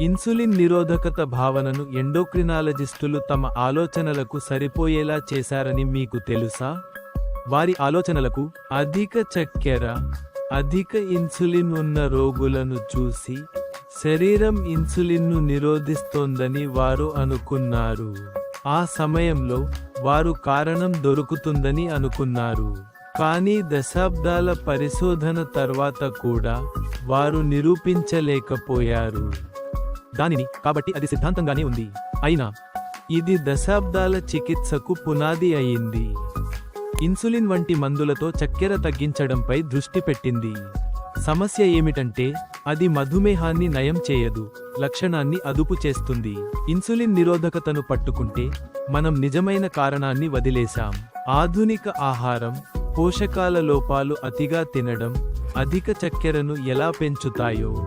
Insulin నిరోధకత భావనను ఎండోక్రినాలజిస్టులు తమ ఆలోచనలకు సరిపోయేలా చేశారని మీకు తెలుసా? వారి ఆలోచనలకు అధిక చక్కెర అధిక ఇన్సులిన్ ఉన్న రోగులను చూసి శరీరం ఇన్సులిన్ను నిరోధిస్తోందని వారు అనుకున్నారు. ఆ సమయంలో వారు కారణం దొరుకుతుందని అనుకున్నారు. కానీ దశాబ్దాల పరిశోధన తర్వాత కూడా వారు నిరూపించలేకపోయారు. దానిని కాబట్టి అది సిద్ధాంతంగానే ఉంది. అయినా ఇది దశాబ్దాల చికిత్సకు పునాది అయింది. ఇన్సులిన్ వంటి మందులతో చక్కెర తగ్గించడంపై దృష్టి పెట్టింది. సమస్య ఏమిటంటే అది మధుమేహాన్ని నయం చేయదు లక్షణాన్ని అదుపు చేస్తుంది. ఇన్సులిన్ నిరోధకతను పట్టుకుంటే మనం నిజమైన కారణాన్ని వదిలేశాం. ఆధునిక ఆహారం పోషకాల లోపాలు అతిగా తినడం అధిక చక్కెరను ఎలా పెంచుతాయో.